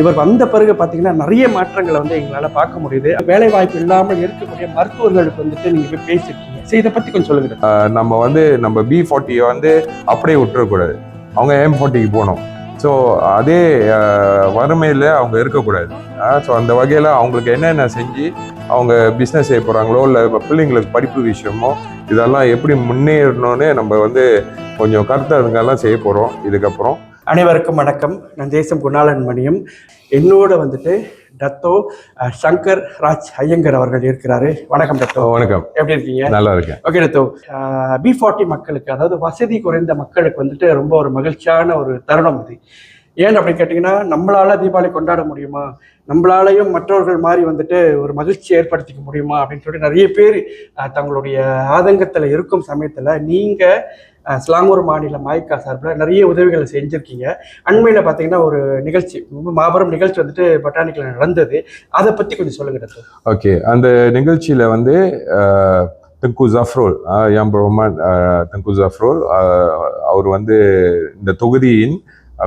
இவர் வந்த பிறகு பார்த்தீங்கன்னா நிறைய மாற்றங்களை வந்து எங்களால் பார்க்க முடியுது. வேலை வாய்ப்பு இல்லாமல் இருக்கக்கூடிய மருத்துவர்களுக்கு வந்துட்டு நீங்கள் போய் பேசியிருக்கீங்க சரி இதை பற்றி கொஞ்சம் சொல்லுங்க. நம்ம வந்து நம்ம பி ஃபார்ட்டியை வந்து அப்படியே விட்டுறக்கூடாது. அவங்க எம் ஃபார்ட்டிக்கு போகணும். ஸோ அதே வறுமையில் அவங்க இருக்கக்கூடாது. ஸோ அந்த வகையில் அவங்களுக்கு என்னென்ன செஞ்சு அவங்க பிஸ்னஸ் செய்ய போகிறாங்களோ இல்லை பிள்ளைங்களுக்கு படிப்பு விஷயமோ இதெல்லாம் எப்படி முன்னேறணும்னு நம்ம வந்து கொஞ்சம் கருத்தரங்கெல்லாம் செய்ய போகிறோம் இதுக்கப்புறம் அனைவருக்கும் வணக்கம். நான் தேசம் குணாளன் மணியம். என்னோட வந்துட்டு டத்தோ சங்கர் ராஜ் ஐயங்கர் அவர்கள் இருக்கிறாரு. வணக்கம் டத்தோ. வணக்கம். எப்படி இருக்கீங்க? நல்லா இருக்கேன். Okay Dato. பி ஃபார்ட்டி மக்களுக்கு அதாவது வசதி குறைந்த மக்களுக்கு வந்துட்டு ரொம்ப ஒரு மகிழ்ச்சியான ஒரு தருணம் இது. ஏன் அப்படின்னு கேட்டிங்கன்னா நம்மளால தீபாவளி கொண்டாட முடியுமா? நம்மளாலையும் மற்றவர்கள் மாதிரி வந்துட்டு ஒரு மகிழ்ச்சி ஏற்படுத்திக்க முடியுமா? அப்படின்னு சொல்லி நிறைய பேர் தங்களுடைய ஆதங்கத்தில் இருக்கும் சமயத்தில் நீங்கள் ஸ்லாங்கூர் மாநில மாய்க்கா சார்பில் நிறைய உதவிகளை செஞ்சுருக்கீங்க. அண்மையில் பார்த்தீங்கன்னா ஒரு நிகழ்ச்சி ரொம்ப மாபெரும் நிகழ்ச்சி வந்துட்டு பட்டானிக்கில் நடந்தது. அதை பற்றி கொஞ்சம் சொல்லுங்க டாக்டர். ஓகே அந்த நிகழ்ச்சியில் வந்து திங்கு ஜஃப்ரோல் யாம் எம் ரஹ்மான் திங்கு ஜஃப்ரோல் அவர் வந்து இந்த தொகுதியின்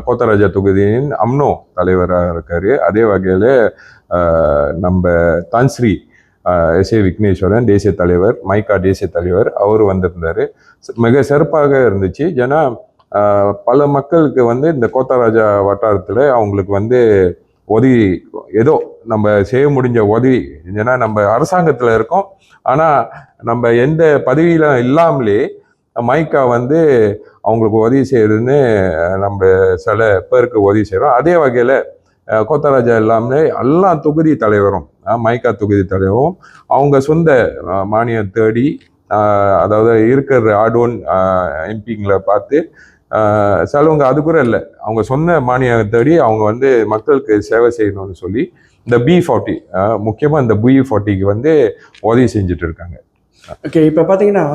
கோத்தராஜா தொகுதியின் அம்னோ தலைவராக இருக்காரு. அதே வகையில் நம்ம தான்ஸ்ரீ எஸ் ஏ விக்னேஸ்வரன் தேசிய தலைவர் மைக்கா தேசிய தலைவர் அவர் வந்திருந்தார். மிக சிறப்பாக இருந்துச்சு. ஏன்னா பல மக்களுக்கு வந்து இந்த கோத்தராஜா வட்டாரத்தில் அவங்களுக்கு வந்து உதவி ஏதோ நம்ம செய்ய முடிஞ்ச உதவி ஏன்னா நம்ம அரசாங்கத்தில் இருக்கோம். ஆனால் நம்ம எந்த பதவியில் இல்லாமலே மைக்கா வந்து அவங்களுக்கு உதவி செய்யறதுன்னு நம்ம சில பேருக்கு உதவி செய்கிறோம் அதே வகையில் கோத்தராஜா எல்லாமே எல்லா தொகுதி தலைவரும் மைக்கா தொகுதி தலைவரும் அவங்க சொந்த மானியம் தேடி அதாவது இருக்கிற ஆடோன் எம்பிங்களை பார்த்து சிலவங்க அது கூட இல்லை. அவங்க சொன்ன மானியம் தேடி அவங்க வந்து மக்களுக்கு சேவை செய்யணும்னு சொல்லி இந்த பி ஃபார்ட்டி முக்கியமாக இந்த பி ஃபார்ட்டிக்கு வந்து உதவி செஞ்சுட்டு இருக்காங்க. ஓகே இப்போ பார்த்தீங்கன்னா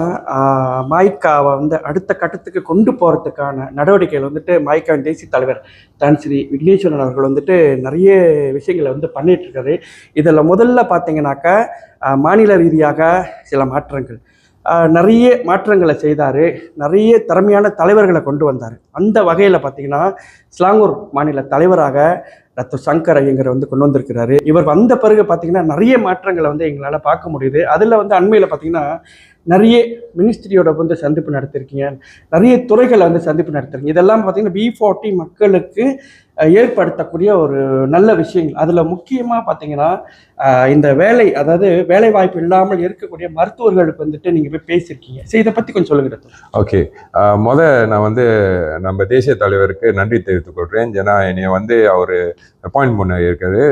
மாய்க்காவை வந்து அடுத்த கட்டத்துக்கு கொண்டு போகிறதுக்கான நடவடிக்கைகள் வந்துட்டு மாய்க்காவின் தேசிய தலைவர் தன்ஸ்ரீ விக்னேஸ்வரன் அவர்கள் வந்துட்டு நிறைய விஷயங்களை வந்து பண்ணிட்டு இதில் முதல்ல பார்த்தீங்கன்னாக்கா மாநில ரீதியாக சில மாற்றங்கள். நிறைய மாற்றங்களை செய்தார். நிறைய திறமையான தலைவர்களை கொண்டு வந்தார். அந்த வகையில் பார்த்தீங்கன்னா ஸ்லாங்கூர் மாநில தலைவராக டாக்டர் சங்கர் ஐயங்கர் வந்து கொண்டு வந்திருக்கிறாரு. இவர் வந்த பிறகு பார்த்தீங்கன்னா நிறைய மாற்றங்களை வந்து எங்களால் பார்க்க முடியுது. அதில் வந்து அண்மையில் பார்த்தீங்கன்னா நிறைய மினிஸ்ட்ரியோட வந்து சந்திப்பு நடத்திருக்கீங்க. நிறைய துறைகளை வந்து சந்திப்பு நடத்திருக்கீங்க. இதெல்லாம் பார்த்தீங்கன்னா பி ஃபார்ட்டி மக்களுக்கு ஏற்படுத்தக்கூடிய ஒரு நல்ல விஷயங்கள். அதில் முக்கியமாக பார்த்தீங்கன்னா இந்த வேலை அதாவது வேலை வாய்ப்பு இல்லாமல் இருக்கக்கூடிய மருத்துவர்களுக்கு வந்துட்டு நீங்கள் போய் பேசியிருக்கீங்க. சரி இதை பற்றி கொஞ்சம் சொல்லுங்க ஓகே. முத நான் வந்து நம்ம தேசிய தலைவருக்கு நன்றி தெரிவித்துக் கொள்கிறேன் ஏன்னா என்னை வந்து அவர் அப்பாயின்ட் பண்ண இருக்காரு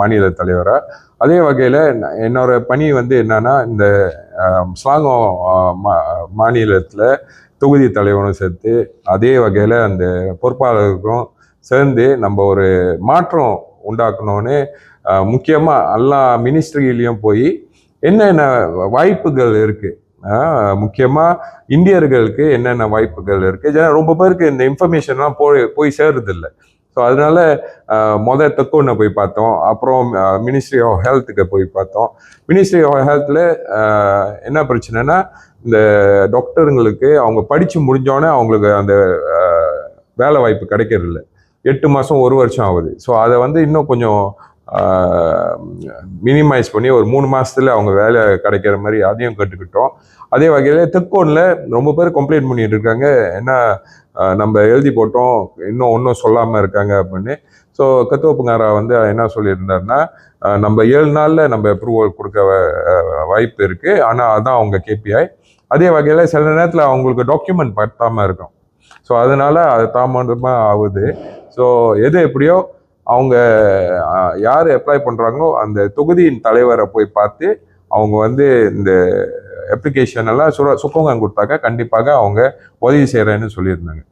மாநில தலைவராக அதே வகையில் என்னோட பணி வந்து என்னன்னா இந்த ஸ்லாங்கம் மாநிலத்தில் தொகுதி தலைவரும் சேர்த்து அதே வகையில் அந்த பொறுப்பாளருக்கும் சேர்ந்து நம்ம ஒரு மாற்றம் உண்டாக்கணும்னு முக்கியமாக எல்லா மினிஸ்ட்ரியிலையும் போய் என்னென்ன வாய்ப்புகள் இருக்குது முக்கியமாக இந்தியர்களுக்கு என்னென்ன வாய்ப்புகள் இருக்குது ஏன்னா ரொம்ப பேருக்கு இந்த இன்ஃபர்மேஷன்லாம் போய் போய் சேருறதில்லை. ஸோ அதனால மொதல் மொத தெக்கோனை போய் பார்த்தோம். அப்புறம் மினிஸ்ட்ரி ஆஃப் ஹெல்த்துக்கு போய் பார்த்தோம். மினிஸ்ட்ரி ஆஃப் ஹெல்த்தில் என்ன பிரச்சனைனா இந்த டாக்டருங்களுக்கு அவங்க படித்து முடிஞ்சோடனே அவங்களுக்கு அந்த வேலை வாய்ப்பு கிடைக்கிறதில்ல. எட்டு மாதம் ஒரு வருஷம் ஆகுது. ஸோ அதை வந்து இன்னும் கொஞ்சம் மினிமைஸ் பண்ணி ஒரு மூணு மாதத்தில் அவங்க வேலை கிடைக்கிற மாதிரி அதையும் கற்றுக்கிட்டோம் அதே வகையில் தெக்கோனில் ரொம்ப பேர் கம்ப்ளைண்ட் பண்ணிகிட்டு இருக்காங்க. என்ன நம்ம எழுதி போட்டோம் இன்னும் ஒன்றும் சொல்லாமல் இருக்காங்க அப்படின்னு. ஸோ கத்துவப்புங்காரா வந்து என்ன சொல்லியிருந்தாருன்னா நம்ம ஏழு நாளில் நம்ம அப்ரூவல் கொடுக்க வாய்ப்பு இருக்குது ஆனால் அதான் அவங்க கேபிஐ அதே வகையில் சில நேரத்தில் அவங்களுக்கு டாக்குமெண்ட் பத்தாமல் இருக்கும். ஸோ அதனால அது தாமதமாக ஆகுது. ஸோ எது எப்படியோ அவங்க யார் அப்ளை பண்ணுறாங்களோ அந்த தொகுதியின் தலைவரை போய் பார்த்து அவங்க வந்து இந்த அப்ளிகேஷன் எல்லாம் சுர சுக்கங்கம் கொடுத்தாக்க கண்டிப்பாக அவங்க உதவி செய்கிறேன்னு சொல்லியிருந்தாங்க.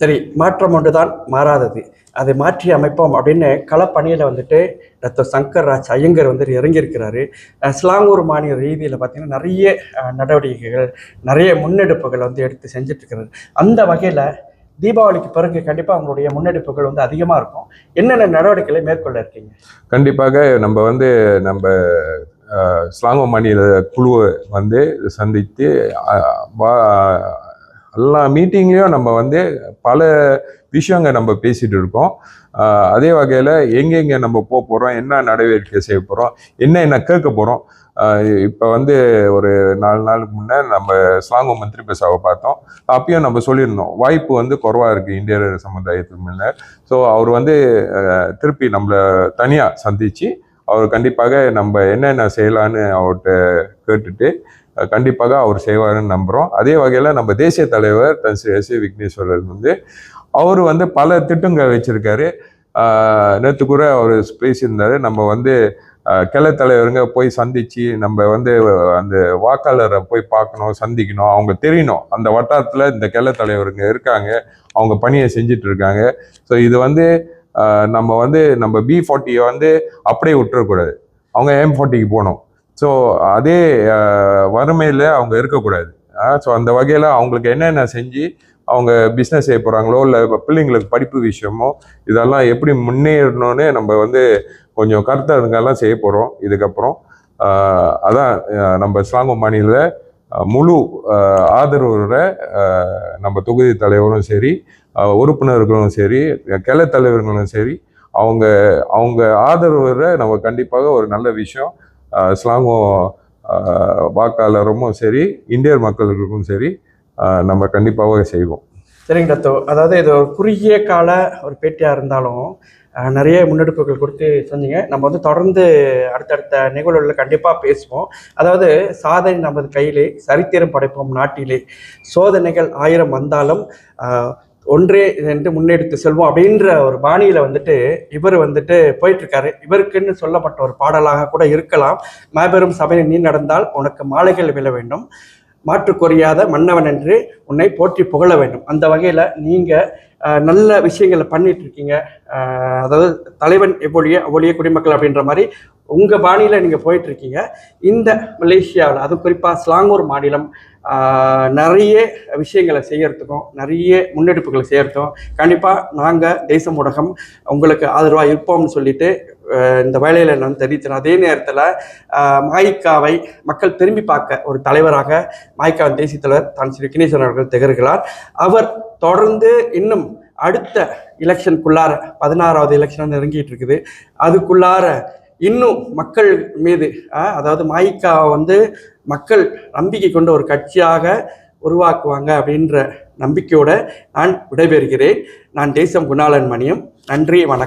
சரி மாற்றம் ஒன்றுதான் மாறாதது. அதை மாற்றி அமைப்போம் அப்படின்னு களப்பணியில் வந்துட்டு டாக்டர் சங்கர் ராஜ் ஐயங்கர் வந்து இறங்கியிருக்கிறாரு. ஸ்லாங்கூர் மாநில ரீதியில் பார்த்தீங்கன்னா நிறைய நடவடிக்கைகள் நிறைய முன்னெடுப்புகள் வந்து எடுத்து செஞ்சிட்ருக்கிறாரு அந்த வகையில் தீபாவளிக்கு பிறகு கண்டிப்பாக அவங்களுடைய முன்னெடுப்புகள் வந்து அதிகமாக இருக்கும். என்னென்ன நடவடிக்கைகளை மேற்கொள்ள இருக்கீங்க? கண்டிப்பாக நம்ம வந்து நம்ம அஹ், ஸ்லாங்கோ மாநில குழுவை வந்து சந்தித்து வா- எல்லா மீட்டிங்லேயும் நம்ம வந்து பல விஷயங்க நம்ம பேசிகிட்டு இருக்கோம். அதே வகையில் எங்கெங்கே நம்ம போக போகிறோம் என்ன நடவடிக்கை செய்ய போகிறோம் என்ன என்ன கேட்க போகிறோம் இப்போ வந்து ஒரு நாலு நாளுக்கு முன்னே நம்ம ஸ்லாங்கோ மந்திரி பேசாவை பார்த்தோம். அப்பயும் நம்ம சொல்லியிருந்தோம் வாய்ப்பு வந்து குறவாக இருக்குது இந்தியர் சமுதாயத்துக்கு முன்ன ஸோ அவர் வந்து திருப்பி நம்மளை தனியாக சந்தித்து அவர் கண்டிப்பாக நம்ம என்னென்ன செய்யலான்னு அவர்கிட்ட கேட்டுட்டு கண்டிப்பாக அவர் செய்வாருன்னு நம்புகிறோம் அதே வகையில் நம்ம தேசிய தலைவர் தன் ஸ்ரீ எஸ் ஏ விக்னேஸ்வரர் வந்து அவர் வந்து பல திட்டங்கள் வச்சுருக்காரு. நேற்று கூட அவர் பேசியிருந்தார். நம்ம வந்து கிளை தலைவருங்க போய் சந்திச்சு நம்ம வந்து அந்த வாக்காளரை போய் பார்க்கணும் சந்திக்கணும். அவங்க தெரியணும். அந்த வட்டாரத்தில் இந்த கிளை தலைவருங்க இருக்காங்க. அவங்க பணியை செஞ்சுட்டு இருக்காங்க. ஸோ இது வந்து நம்ம வந்து நம்ம பி ஃபார்ட்டியை வந்து அப்படியே விட்டுறக்கூடாது. அவங்க எம் ஃபார்ட்டிக்கு போகணும். ஸோ அதே வறுமையில் அவங்க இருக்கக்கூடாது. ஸோ அந்த வகையில் அவங்களுக்கு என்னென்ன செஞ்சு அவங்க பிஸ்னஸ் செய்ய போகிறாங்களோ இல்லை பிள்ளைங்களுக்கு படிப்பு விஷயமோ இதெல்லாம் எப்படி முன்னேறணும்னு நம்ம வந்து கொஞ்சம் கருத்தரங்கெல்லாம் செய்ய போகிறோம் இதுக்கப்புறம் அதான் நம்ம ஸ்லாங்கோ மாநில முழு ஆஹ் ஆதரவோட நம்ம தொகுதி தலைவரும் சரி உறுப்பினர்களும் சரி கிளை தலைவர்களும் சரி அவங்க அவங்க ஆதரவோட நம்ம கண்டிப்பாக ஒரு நல்ல விஷயம் ஆஹ் வாக்காளரும் சரி இந்தியர் மக்களுக்கும் சரி நம்ம கண்டிப்பாக செய்வோம். சரிங்க டத்தோ. அதாவது இது ஒரு குறுகிய கால ஒரு பேட்டியாக இருந்தாலும் நிறைய முன்னெடுப்புகள் கொடுத்து செஞ்சீங்க நம்ம வந்து தொடர்ந்து அடுத்தடுத்த நிகழ்வுகளில் கண்டிப்பாக பேசுவோம். அதாவது சாதனை நமது கையிலே சரித்திரம் படைப்போம் நாட்டிலே. சோதனைகள் ஆயிரம் வந்தாலும் ஒன்றே என்று முன்னெடுத்து செல்வோம் அப்படின்ற ஒரு பாணியில் வந்துட்டு இவர் வந்துட்டு போயிட்டுருக்காரு. இவருக்குன்னு சொல்லப்பட்ட ஒரு பாடலாக கூட இருக்கலாம். மாபெரும் சபையில் நீ நடந்தால் உனக்கு மாலைகள் விழ வேண்டும். மாற்றுக்குறையாத மன்னவன் என்று உன்னை போற்றி புகழ வேண்டும். அந்த வகையில் நீங்கள் நல்ல விஷயங்களை பண்ணிட்டு இருக்கீங்க அதாவது தலைவன் எவ்வளிய அவ்வளிய குடிமக்கள் அப்படின்ற மாதிரி உங்கள் பாணியில் நீங்கள் போயிட்டுருக்கீங்க. இந்த மலேசியாவில் அது குறிப்பாக ஸ்லாங்கூர் மாநிலம் நிறைய விஷயங்களை செய்யறதுக்கும் நிறைய முன்னெடுப்புகளை செய்யறதுக்கும் கண்டிப்பாக நாங்கள் தேசம் ஊடகம் உங்களுக்கு ஆதரவாக இருப்போம்னு சொல்லிட்டு இந்த வேலையில் நான் தெரிவித்தேன் அதே நேரத்தில் மாயிக்காவை மக்கள் திரும்பி பார்க்க ஒரு தலைவராக மாய்க்காவின் தேசிய தலைவர் தான் ஸ்ரீ விக்னேஸ்வரன் அவர்கள் திகழ்கிறார். அவர் தொடர்ந்து இன்னும் அடுத்த எலெக்ஷனுக்குள்ளார பதினாறாவது எலெக்ஷன் நெருங்கிட்டு இருக்குது. அதுக்குள்ளார இன்னும் மக்கள் மீது அதாவது மாயிக்காவை வந்து மக்கள் நம்பிக்கை கொண்ட ஒரு கட்சியாக உருவாக்குவாங்க அப்படின்ற நம்பிக்கையோட நான் விடைபெறுகிறேன். நான் தேசம் குணாளன் மணியம். நன்றி வணக்கம்.